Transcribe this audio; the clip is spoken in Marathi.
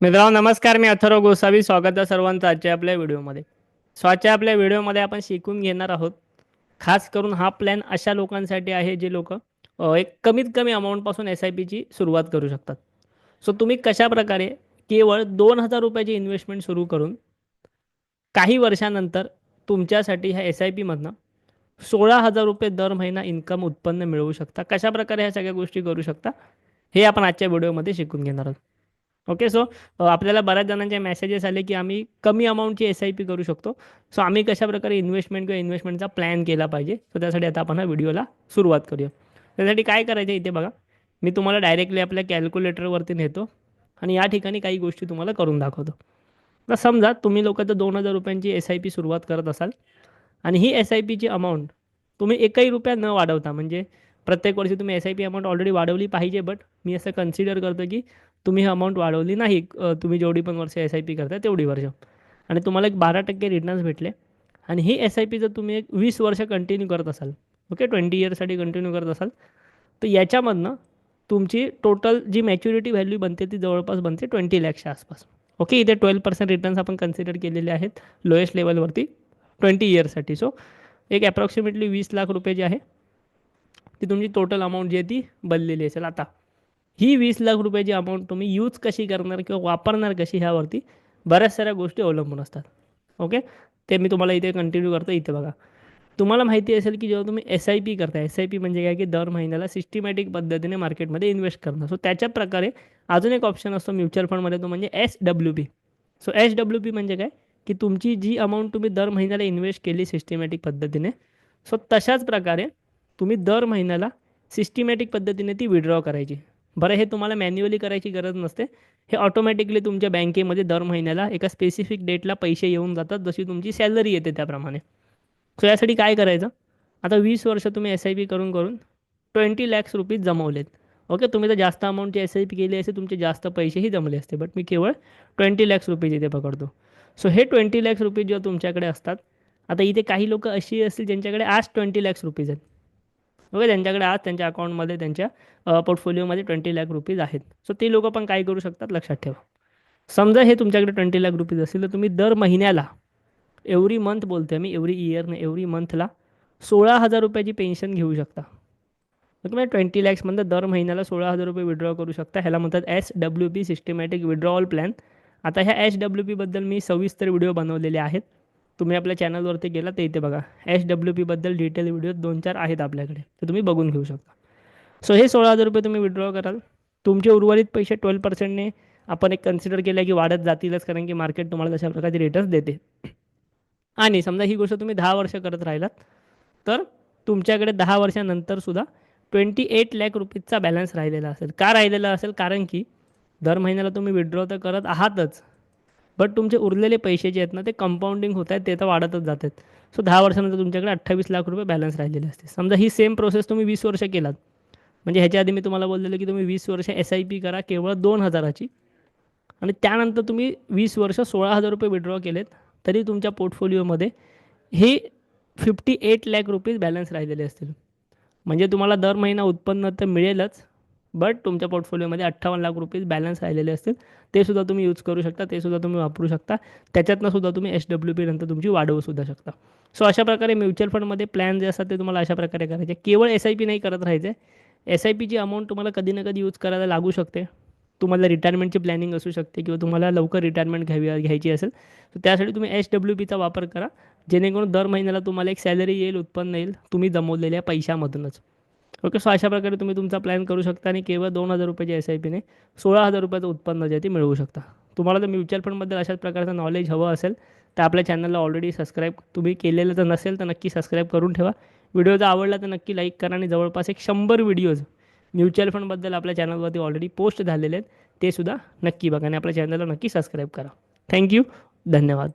मित्रांनो नमस्कार मी अथर्व गोसावी. स्वागत आहे सर्वांचं आजच्या आपल्या व्हिडिओमध्ये. सो आजच्या आपल्या व्हिडिओमध्ये आपण शिकून घेणार आहोत. खास करून हा प्लॅन अशा लोकांसाठी आहे जे लोक एक कमीत कमी अमाऊंटपासून एस आय पीची सुरुवात करू शकतात. सो तुम्ही कशा प्रकारे केवळ दोन हजार रुपयाची इन्व्हेस्टमेंट सुरू करून काही वर्षानंतर तुमच्यासाठी ह्या एस आय पीमधनं सोळा हजार रुपये दर महिना इन्कम उत्पन्न मिळवू शकता? कशा प्रकारे ह्या सगळ्या गोष्टी करू शकता? हे आपण आजच्या व्हिडिओमध्ये शिकून घेणार आहोत. ओके सो आपल्याला बऱ्याच जणांचे मेसेजेस आले की आम्ही कमी अमाऊंटची एस आय पी करू शकतो. सो आम्ही कशाप्रकारे इन्व्हेस्टमेंट किंवा इन्व्हेस्टमेंटचा प्लॅन केला पाहिजे? सो त्यासाठी आता आपण हा व्हिडिओला सुरुवात करूया. त्यासाठी काय करायचं इथे बघा. मी तुम्हाला डायरेक्टली आपल्या कॅल्क्युलेटरवरती नेतो आणि या ठिकाणी काही गोष्टी तुम्हाला करून दाखवतो. तर समजा तुम्ही लोक तर दोन हजार रुपयांची एस आय पी सुरुवात करत असाल आणि ही एस आय पीची अमाऊंट तुम्ही एकही रुपया न वाढवता म्हणजे प्रत्येक वर्षी तुम्ही S I P amount already वाढवली पाहिजे बट मी असं कन्सिडर करतो की तुम्ही ही अमाऊंट वाढवली नाही तुम्ही जेवढी पण वर्ष एस आय पी करताय तेवढी वर्ष. आणि तुम्हाला एक बारा टक्के रिटर्न्स भेटले. आणि ही एस आय पी जर तुम्ही एक वीस वर्ष कंटिन्यू करत असाल ओके ट्वेंटी इयर्ससाठी कंटिन्यू करत असाल तर याच्यामधनं तुमची टोटल जी मॅच्युरिटी व्हॅल्यू बनते ती जवळपास बनते ट्वेंटी लॅक्सच्या आसपास. ओके इथे ट्वेल्व पर्सेंट रिटर्न्स आपण कन्सिडर केलेले आहेत लोएस्ट लेवलवरती ट्वेंटी इयर्ससाठी सो एक ॲप्रॉक्सिमेटली वीस लाख रुपये जे आहे ती तुमची टोटल अमाऊंट जी आहे ती बनलेली असेल आता. ही वीस लाख रुपयाची अमाऊंट तुम्ही यूज कशी करणार किंवा वापरणार कशी ह्यावरती बऱ्याच साऱ्या गोष्टी अवलंबून असतात. ओके ते मी तुम्हाला इथे कंटिन्यू करतो. इथे बघा. तुम्हाला माहिती असेल की जेव्हा तुम्ही एस आय पी करता एस आय पी म्हणजे काय की दर महिन्याला सिस्टमॅटिक पद्धतीने मार्केटमध्ये इन्व्हेस्ट करणं सो त्याच्या प्रकारे अजून एक ऑप्शन असतो म्युच्युअल फंडमध्ये तो म्हणजे S W P so S W P म्हणजे काय? की तुमची जी अमाऊंट तुम्ही दर महिन्याला इन्व्हेस्ट केली सिस्टमॅटिक पद्धतीने सो तशाच प्रकारे तुम्ही दर महिन्याला सिस्टमॅटिक पद्धतीने ती विड्रॉ करायची. बरं हे तुम्हाला मॅन्युअली करायची गरज नसते. हे ऑटोमॅटिकली तुमच्या बँकेमध्ये दर महिन्याला एका स्पेसिफिक डेटला पैसे येऊन जातात जशी तुमची सॅलरी येते त्याप्रमाणे. सो यासाठी काय करायचं? आता वीस वर्ष तुम्ही एस आय पी करून करून ट्वेंटी लॅक्स रुपीज जमवलेत. ओके तुम्ही तर जास्त अमाऊंटची एस आय पी केली असे तुमचे जास्त पैसेही जमले असते बट मी केवळ ट्वेंटी लॅक्स रुपीज इथे पकडतो. सो हे ट्वेंटी लॅक्स रुपीज जेव्हा तुमच्याकडे असतात आता इथे काही लोक अशी असतील ज्यांच्याकडे आज ट्वेंटी लॅक्स रुपीज आहेत. ओके त्यांच्याकडे आज त्यांच्या अकाउंटमध्ये त्यांच्या पोर्टफोलिओमध्ये ट्वेंटी लॅक रुपीज आहेत. सो ते लोक पण काय करू शकतात? लक्षात ठेवा. समजा हे तुमच्याकडे ट्वेंटी लॅक रुपीज असतील तर तुम्ही दर महिन्याला एव्हरी मंथ बोलते मी एव्हरी इयरने एव्हरी मंथला सोळा हजार रुपयाची पेन्शन घेऊ शकता. ओके म्हणजे ट्वेंटी लॅक्समध्ये दर महिन्याला सोळा हजार रुपये विड्रॉ करू शकता. ह्याला म्हणतात S W P systematic withdrawal plan आता ह्या एच डब्ल्यू पीबद्दल मी सविस्तर व्हिडिओ बनवलेले आहेत. तुम्ही आपल्या चॅनलवरती गेला ते इथे बघा एच डब्ल्यू पीबद्दल डिटेल व्हिडिओ दोन चार आहेत आपल्याकडे तर तुम्ही बघून घेऊ शकता. सो हे सोळा हजार रुपये तुम्ही विड्रॉ कराल. तुमचे उर्वरित पैसे ट्वेल्व पर्सेंटने आपण एक कन्सिडर केलं की वाढत जातीलच कारण की मार्केट तुम्हाला तशा प्रकारचे रेटच देते. आणि समजा ही गोष्ट तुम्ही दहा वर्ष करत राहिलात तर तुमच्याकडे दहा वर्षानंतरसुद्धा ट्वेंटी एट लॅक रुपीजचा बॅलन्स राहिलेला असेल. का राहिलेला असेल? कारण की दर महिन्याला तुम्ही विड्रॉ तर करत आहातच. बट तुमचे उरलेले पैसे जे आहेत ना ते कंपाऊंडिंग होत आहेत ते तर वाढतच जात आहेत सो दहा वर्षानंतर तुमच्याकडे अठ्ठावीस लाख रुपये बॅलन्स राहिलेले असते समजा ही सेम प्रोसेस तुम्ही वीस वर्ष केलात. म्हणजे ह्याच्या आधी मी तुम्हाला बोललेलं की तुम्ही वीस वर्ष एस आय पी करा केवळ दोन हजाराची. आणि त्यानंतर तुम्ही वीस वर्ष सोळा हजार रुपये विड्रॉ केलेत तरी तुमच्या पोर्टफोलिओमध्ये हे fifty eight lakh rupees balance राहिलेले असतील. म्हणजे तुम्हाला दर महिना उत्पन्न तर मिळेलच बट तुमच्या पोर्टफोलिओमध्ये अठ्ठावन्न लाख रुपीज बॅलन्स राहिलेले असतील ते सुद्धा तुम्ही यूज करू शकता ते सुद्धा तुम्ही वापरू शकता. त्याच्यातनं सुद्धा तुम्ही एच डब्ल्यू पी नंतर तुमची वाढवू सुद्धा शकता. सो अशा प्रकारे म्युच्युअल फंडमध्ये प्लॅन जे असतात ते तुम्हाला अशा प्रकारे करायचे. केवळ एस आय पी नाही करत राहायचे. एस आय पीची अमाऊंट तुम्हाला कधी ना कधी यूज करायला लागू शकते. तुम्हाला रिटायरमेंटची प्लॅनिंग असू शकते किंवा तुम्हाला लवकर रिटायरमेंट घ्यावी घ्यायची असेल तर त्यासाठी तुम्ही एच डब्ल्यू पीचा वापर करा. जेणेकरून दर महिन्याला तुम्हाला एक सॅलरी येईल उत्पन्न येईल तुम्ही जमवलेल्या पैशामधूनच. ओके सो अशा प्रकारे तुम्ही तुमचा प्लॅन करू शकता आणि केवळ दोन हजार रुपयाची एस आय पीने सोळा हजार रुपयाचं उत्पन्न जे आहे ते मिळवू शकता. तुम्हाला जर म्युच्युअल फंडबद्दल अशाच प्रकारचं नॉलेज हवं असेल तर आपल्या चॅनलला ऑलरेडी सबस्क्राईब तुम्ही केलेलं जर नसेल तर नक्की सबस्क्राईब करून ठेवा. व्हिडिओ जर आवडला तर नक्की लाईक करा आणि जवळपास एक शंभर व्हिडिओज म्युच्युअल फंडबद्दल आपल्या चॅनलवरती ऑलरेडी पोस्ट झालेले आहेत ते सुद्धा नक्की बघा आणि आपल्या चॅनलला नक्की सबस्क्राईब करा. थँक्यू धन्यवाद.